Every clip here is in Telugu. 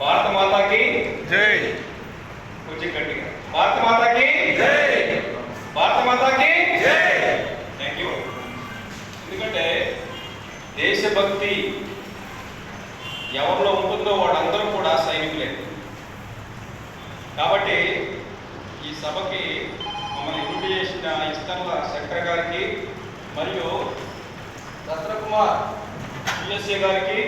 భారత మాతాకి జై. కొంచెం గట్టిగా భారత మాతాకి జై. భారత మాతాకి జై. థ్యాంక్ యూ ఎందుకంటే దేశభక్తి ఎవరిలో ఉంటుందో వాళ్ళందరూ కూడా సైనికులే. కాబట్టి ఈ సభకి మమ్మల్ని ఇన్విట్ చేసిన ఇస్తర్ల శంకర్ గారికి మరియు రత్నకుమార్ యుఎస్ఏ గారికి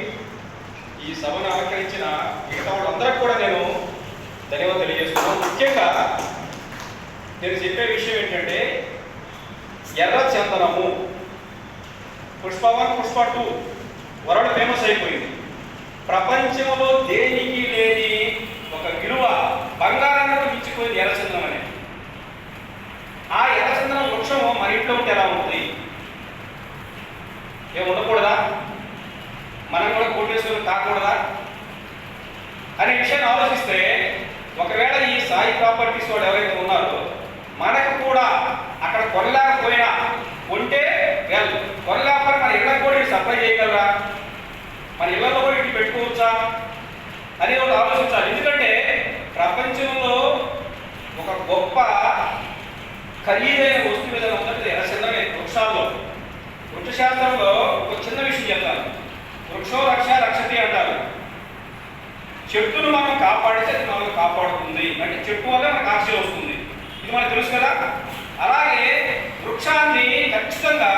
ఈ సభను అలంకరించిన మిగతా వాళ్ళందరికీ కూడా నేను ధన్యవాదాలు తెలియజేస్తున్నాను. ముఖ్యంగా నేను చెప్పే విషయం ఏంటంటే ఎర్ర చందనము Pushpa one Pushpa two world famous అయిపోయింది. ప్రపంచంలో దేనికి లేని ఒక విలువ బంగారాన్ని మించిపోయింది ఎర్రచందనం అనేది. ఆ ఎర్రచందనం వృక్షం మన ఇంట్లో ఉంటే ఎలా ఉంటుంది? ఏం ఉండకూడదా? మనం కాకూడదా? అనే విషయాన్ని ఆలోచిస్తే ఒకవేళ ఈ సాయి ప్రాపర్టీస్ వాళ్ళు ఎవరైతే ఉన్నారో మనకు కూడా అక్కడ కొనలేకపోయినా కొంటే వెల్ కొనలేకపోయినా మన ఇళ్ళకు కూడా ఇవి సప్లై చేయగలరా? మన ఇళ్ళలో కూడా ఇటు పెట్టుకోవచ్చా? అని ఒకటి ఆలోచించాలి. ఎందుకంటే ప్రపంచంలో ఒక గొప్ప ఖరీదైన వస్తువు ఏదైనా ఉందంటే ఎర్రచందమే వృక్షాల్లో. వృక్షశాస్త్రంలో ఒక చిన్న విషయం చెప్తాను వృక్షో రక్ష రక్షతి అంటారు. చెట్టును మనం కాపాడితే అది మనల్ని కాపాడుతుంది. అంటే చెట్టు వల్ల మనకు ఆక్సిజన్ వస్తుంది. ఇది మనకు తెలుసు కదా? అలాగే వృక్షాన్ని ఖచ్చితంగా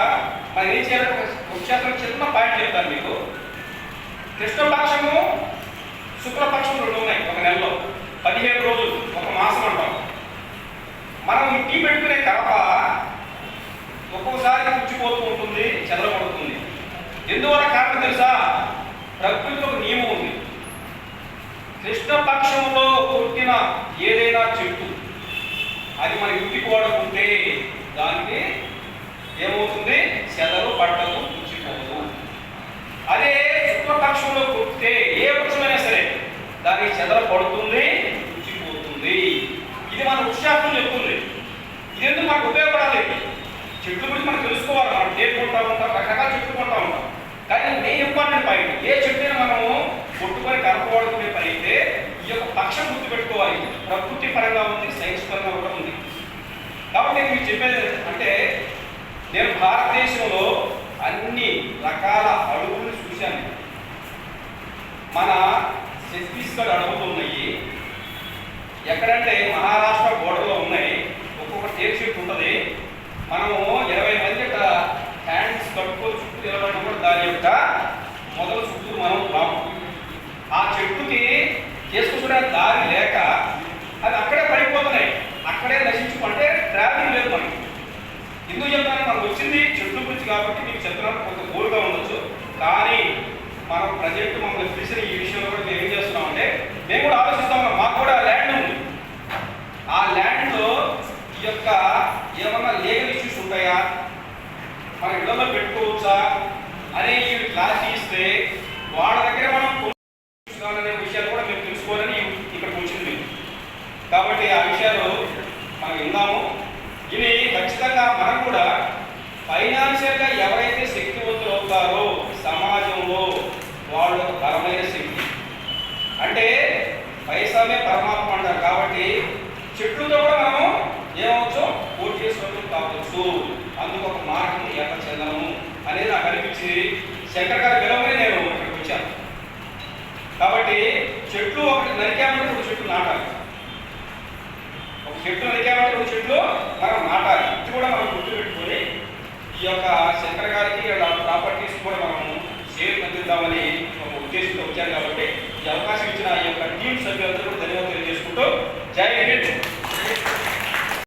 మనం ఏం చేయాలి? వృక్షాత్రం చిన్న పాయింట్ చెప్తాను మీకు. కృష్ణపక్షము శుక్లపక్షం రెండు ఉన్నాయి ఒక నెలలో. పదిహేడు రోజులు ఒక మాసం అంటాం. మనం ఈ టీ పెట్టుకునే కలప ఒక్కొక్కసారి పుచ్చిపోతూ ఉంటుంది చెదరబడుతుంది ఎందువల్ల కారణం తెలుసా? ప్రకృతిలో ఒక నియమం ఉంది. కృష్ణపక్షంలో పుట్టిన ఏదైనా చెట్టు అది మన ఇంటికి వాడుకుంటే దానికి ఏమవుతుంది? చెదలు పట్టదు పుచ్చిపోదు అదే శుక్లపక్షంలో పుట్టితే ఏ వృక్షమైనా సరే దానికి చెదల పడుతుంది పుచ్చిపోతుంది ఇది మన వృక్షాస్త్రం చెప్తుంది. ఇది ఎందుకు మనకు ఉపయోగపడాలి? చెట్లు గురించి మనం తెలుసుకోవాలి. మనం టేపు ఉంటాం రకరకాల చెట్లు కొంటా ఉంటాం కానీ మెయిన్ ఇంపార్టెంట్ పాయింట్ ఏ చెట్టుని మనము కొట్టుకొని కలపవాడుకునే పని అయితే ఈ యొక్క పక్షం గుర్తు పెట్టుకోవాలి ప్రకృతి పరంగా ఉంది సైన్స్ పరంగా కూడా ఉంది. కాబట్టి నేను మీకు చెప్పేది అంటే నేను భారతదేశంలో అన్ని రకాల అడవులను చూశాను. మన ఛత్తీస్గఢ్ అడవులు ఉన్నాయి. ఎక్కడంటే మహారాష్ట్ర బోర్డర్లో ఉన్నాయి. ఒక్కొక్క టేక్ షీట్ ఉంటుంది. మనము ఇరవై మంది అక్కడ హ్యాండ్స్ కట్టుకొని చుట్టూ ఇరవై కూడా దాని యొక్క మనం రాము ఆ చెట్టుకి చేసుకుంటున్న దారి లేక అది అక్కడే పడిపోతున్నాయి. అక్కడే నశించు అంటే ట్రావెలింగ్ లేదు మనకి. ఎందుకు చెప్తాను మనకు వచ్చింది చెట్టు గురించి కాబట్టి మీకు చెప్తున్నాను కొంత గోల్గా ఉండొచ్చు. కానీ మనం ప్రజెక్ట్ మమ్మల్ని పిలిచిన ఈ విషయంలో కూడా మేము ఏం చేస్తున్నాం అంటే మేము కూడా ఆలోచిస్తాం మాకు కూడా ల్యాండ్ ఉంది. ఆ ల్యాండ్లో ఈ యొక్క ఏమన్నా లీగల్ ఇష్యూస్ ఉంటాయా? మన ఇళ్ళలో పెట్టుకోవచ్చా? అనే ఈ ఇస్తే వాళ్ళ దగ్గర మనం అనే విషయాలు కూడా మేము తెలుసుకోవాలని ఇక్కడికి వచ్చింది కాబట్టి ఆ విషయాలు మనం విందాము. ఇవి ఖచ్చితంగా మనం కూడా ఫైనాన్షియల్గా ఎవరైతే శక్తివంతులు అవుతారో సమాజంలో వాళ్ళు ఒక బలమైన శక్తి. అంటే పైసామే పరమాత్మ అంటారు. కాబట్టి చెట్లతో కూడా మనం ఏమవచ్చు కోటేశ్వరులు కావచ్చు. అందుకు ఒక మార్గం ఎంత చెందము అనేది నాకు అనిపించింది. శంకర్ గారు విలువనే నేను కాబట్టి చెట్లు ఒకటి నరికామంటే ఒక చెట్లు నాటాలి. ఒక చెట్లు నరికామంటే ఒక చెట్లు మనం నాటాలి. ఇది కూడా మనం గుర్తుపెట్టుకొని ఈ యొక్క శంకర్ గారికి ప్రాపర్టీస్ కూడా మనము షేర్ అందిద్దామని ఒక ఉద్దేశంతో వచ్చాను కాబట్టి ఈ అవకాశం ఇచ్చిన ఈ యొక్క టీం సభ్యులందరూ ధన్యవాదాలు చేసుకుంటూ జాయిన్ అయ్యి